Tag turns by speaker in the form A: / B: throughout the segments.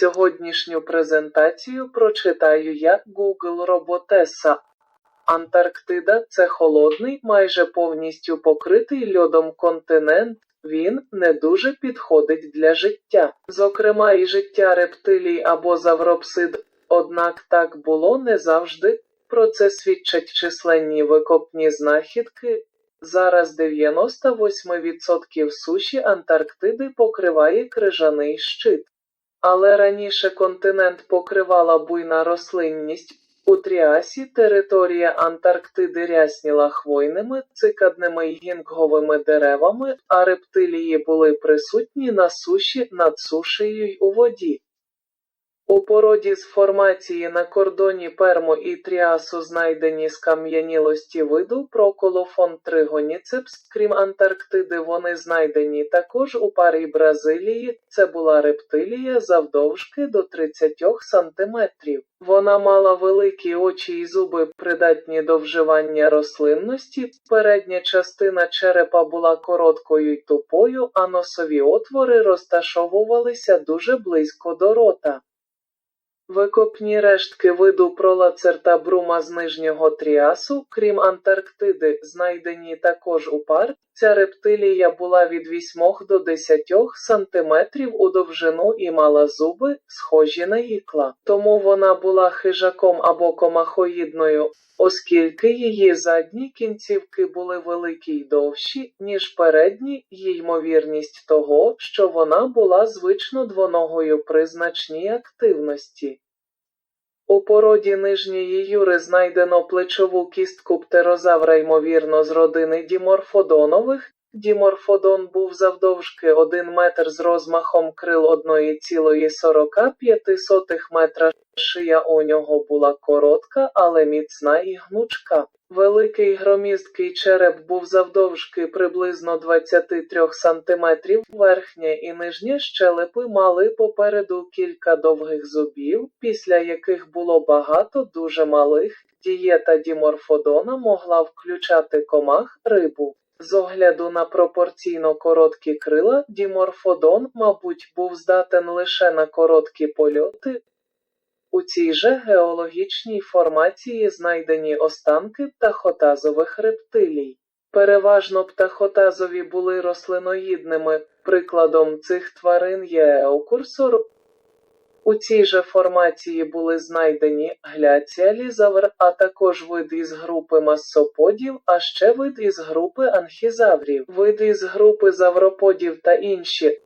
A: Сьогоднішню презентацію прочитаю я Google Роботеса. Антарктида це холодний, майже повністю покритий льодом континент. Він не дуже підходить для життя, зокрема і життя рептилій або завропсид. Однак так було не завжди. Про це свідчать численні викопні знахідки. Зараз 98% суші Антарктиди покриває крижаний щит. Але раніше континент покривала буйна рослинність. У Тріасі територія Антарктиди рясніла хвойними, цикадними й гінговими деревами, а рептилії були присутні на суші, над сушею й у воді. У породі з формації на кордоні Пермо і Тріасу знайдені скам'янілості виду проколофон тригоніцепс. Крім Антарктиди, вони знайдені також у парі Бразилії. Це була рептилія завдовжки до 30 сантиметрів. Вона мала великі очі і зуби, придатні до вживання рослинності. Передня частина черепа була короткою й тупою, а носові отвори розташовувалися дуже близько до рота. Викопні рештки виду пролацерта брума з нижнього тріасу, крім Антарктиди, знайдені також у пар. Ця рептилія була від 8 до 10 сантиметрів у довжину і мала зуби, схожі на ікла. Тому вона була хижаком або комахоїдною, оскільки її задні кінцівки були великі й довші, ніж передні, є ймовірність того, що вона була звично двоногою при значній активності. У породі нижньої юри знайдено плечову кістку птерозавра ймовірно з родини діморфодонових. Діморфодон був завдовжки 1 метр з розмахом крил 1,45 метра. Шия у нього була коротка, але міцна і гнучка. Великий громісткий череп був завдовжки приблизно 23 сантиметрів. Верхня і нижня щелепи мали попереду кілька довгих зубів, після яких було багато дуже малих. Дієта діморфодона могла включати комах, рибу. З огляду на пропорційно короткі крила, діморфодон, мабуть, був здатен лише на короткі польоти. У цій же геологічній формації знайдені останки птахотазових рептилій. Переважно птахотазові були рослиноїдними, прикладом цих тварин є еокурсор. У цій же формації були знайдені гляціалізавр, а також вид із групи массоподів, а ще вид із групи анхізаврів, вид із групи завроподів та інші.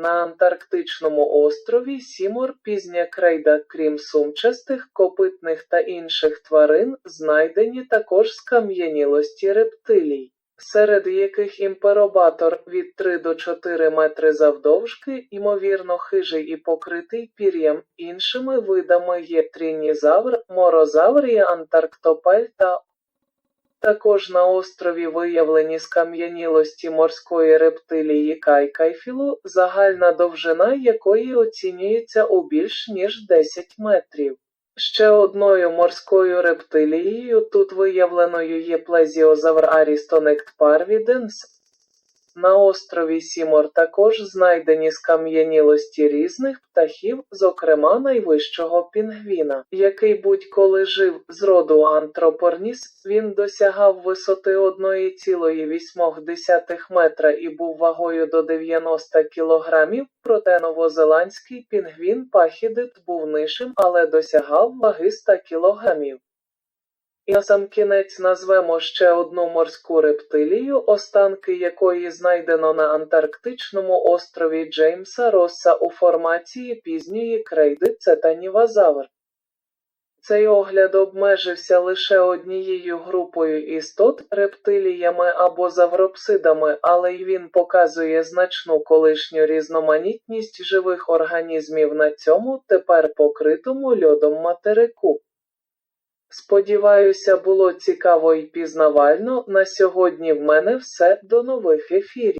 A: На Антарктичному острові Сімор пізня крейда, крім сумчастих, копитних та інших тварин, знайдені також скам'янілості рептилій, серед яких імперобатор від 3 до 4 метри завдовжки, ймовірно хижий і покритий пір'ям, іншими видами є трінізавр, морозавр і антарктопель та також на острові виявлені скам'янілості морської рептилії кайкайфілу, загальна довжина якої оцінюється у більш ніж 10 метрів. Ще одною морською рептилією тут виявленою є плезіозавр Арістонект парвіденс. На острові Сімор також знайдені скам'янілості різних птахів, зокрема найвищого пінгвіна, який будь-коли жив з роду антропорніс, він досягав висоти 1,8 метра і був вагою до 90 кілограмів, проте новозеландський пінгвін пахідит був нижчим, але досягав ваги 100 кілограмів. Насамкінець назвемо ще одну морську рептилію, останки якої знайдено на Антарктичному острові Джеймса Росса у формації пізньої крейди це танівазавр. Цей огляд обмежився лише однією групою істот, рептиліями або завропсидами, але й він показує значну колишню різноманітність живих організмів на цьому тепер покритому льодом материку. Сподіваюся, було цікаво і пізнавально. На сьогодні в мене все. До нових ефірів.